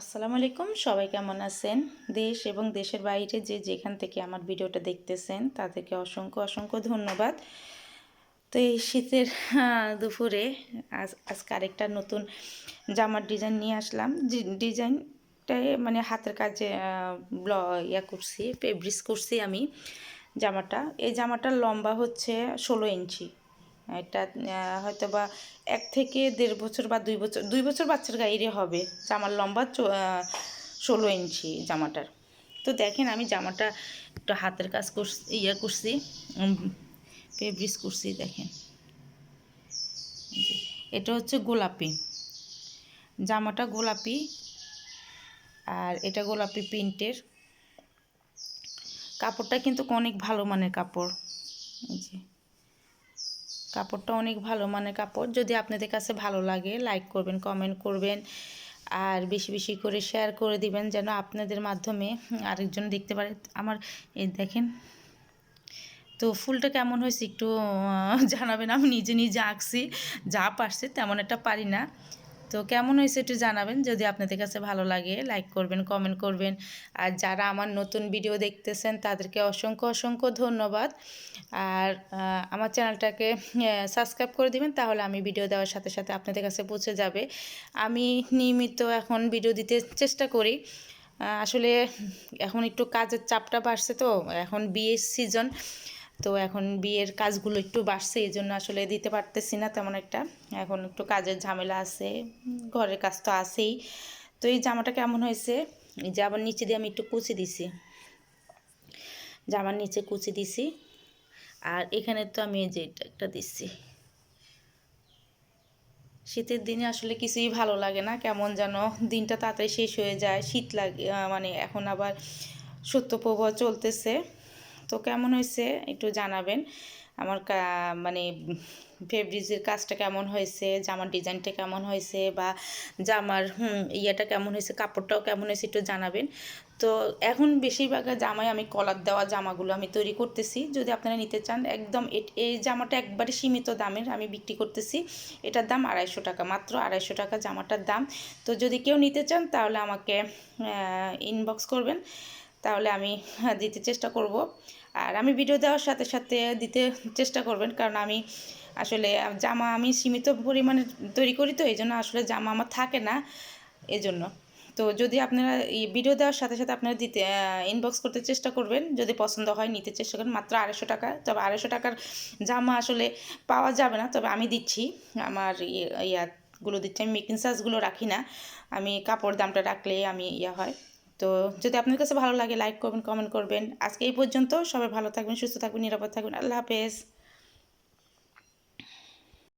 আসসালামু আলাইকুম, সবাই কেমন আছেন? দেশ এবং দেশের বাইরে যে যেখান থেকে আমার ভিডিওটা দেখতেছেন, তাদেরকে অসংখ্য অসংখ্য ধন্যবাদ। তো এই শীতের দুপুরে আজ, আজকে আরেকটা নতুন জামার ডিজাইন নিয়ে আসলাম। ডিজাইনটাই মানে হাতের কাজে ব্ল, ইয়া করছি ফেব্রিক্স করছি আমি জামাটা। এই জামাটার লম্বা হচ্ছে ষোলো ইঞ্চি। এটা হয়তো বা এক থেকে দেড় বছর বা দুই বছর দুই বছর বাচ্চার গাইরে হবে। জামার লম্বা ষোলো ইঞ্চি জামাটার। তো দেখেন আমি জামাটা একটু হাতের কাজ করছি ইয়ে করছি ফেব্রিক্স করছি, দেখেন। এটা হচ্ছে গোলাপি। জামাটা গোলাপি আর এটা গোলাপি প্রিন্টের। কাপড়টা কিন্তু অনেক ভালো মানের কাপড়। এই যে। কাপড়টা অনেক ভালো মানে কাপড়। যদি আপনাদের কাছে ভালো লাগে লাইক করবেন কমেন্ট করবেন। আর বেশি বেশি করে শেয়ার করে দিবেন যেন আপনাদের মাধ্যমে আরেকজন দেখতে পারে। আমার এই দেখেন, তো ফুলটা কেমন হয়েছে একটু জানাবেন। আমি নিজে নিজে আঁকছি, যা পারছি তেমন একটা পারি না। তো কেমন হয়েছে একটু জানাবেন। যদি আপনাদের কাছে ভালো লাগে লাইক করবেন কমেন্ট করবেন। আর যারা আমার নতুন ভিডিও দেখতেছেন, তাদেরকে অসংখ্য অসংখ্য ধন্যবাদ। আর আমার চ্যানেলটাকে সাবস্ক্রাইব করে দিবেন, তাহলে আমি ভিডিও দেওয়ার সাথে সাথে আপনাদের কাছে পৌঁছে যাবে। আমি নিয়মিত এখন ভিডিও দিতে চেষ্টা করি। আসলে এখন একটু কাজের চাপটা বাড়ছে তো, এখন বিয়ের সিজন তো এখন বিয়ের কাজগুলো একটু বাড়ছে এই জন্য আসলে দিতে পারতেছি না তেমন একটা। এখন একটু কাজের ঝামেলা আছে, ঘরের কাজ তো আছেই। তো এই জামাটা কেমন হয়েছে? যে আবার নিচে দিয়ে আমি একটু কুচি দিছি। জামার নিচে কুচি দিছি। আর এখানে তো আমি যে এটা একটা দিচ্ছি শীতের দিনে আসলে কিছুই ভালো লাগে না, কেমন যেন দিনটা তাড়াতাড়ি শেষ হয়ে যায়, শীত লাগে মানে এখন আবার সত্যপ্রবাহ চলতেছে। তো কেমন হয়েছে একটু জানাবেন? আমার মানে ফেব্রিজের কাজটা কেমন হয়েছে? জামার ডিজাইনটা কেমন হয়েছে? বা জামার ইয়েটা কেমন হয়েছে? কাপড়টাও কেমন হয়েছে একটু জানাবেন। তো এখন বেশিরভাগ জামাই আমি কলার দেওয়া জামাগুলো আমি তৈরি করতেছি। যদি আপনারা নিতে চান, একদম এই জামাটা একবারে সীমিত দামের আমি বিক্রি করতেছি। এটার দাম আড়াইশো টাকা, মাত্র আড়াইশো টাকা জামাটার দাম। তো যদি কেউ নিতে চান, তাহলে আমাকে ইনবক্স করবেন। তাহলে আমি দিতে চেষ্টা করব। আর আমি ভিডিও দেওয়ার সাথে সাথে দিতে চেষ্টা করবেন, কারণ আমি আসলে জামা আমি সীমিত পরিমাণে তৈরি করি তো এই জন্য আসলে জামা আমার থাকে না এজন্য। তো যদি আপনারা এই ভিডিও দেওয়ার সাথে সাথে আপনারা দিতে ইনবক্স করতে চেষ্টা করবেন, যদি পছন্দ হয় নিতে চেষ্টা করেন মাত্র আড়াইশো টাকা। তবে আড়াইশো টাকার জামা আসলে পাওয়া যাবে না, তবে আমি দিচ্ছি। আমার ইয়ে ইয়াগুলো দিচ্ছি, আমি মেকিং চার্জগুলো রাখি না। আমি কাপড় দামটা রাখলে আমি ইয়া হয়। তো যদি আপনার কাছে ভালো লাগে লাইক করবেন কমেন্ট করবেন। আজকে এই পর্যন্ত। সবাই ভালো থাকবেন, সুস্থ থাকবেন, নিরাপদ থাকবেন। আল্লাহ হাফেজ।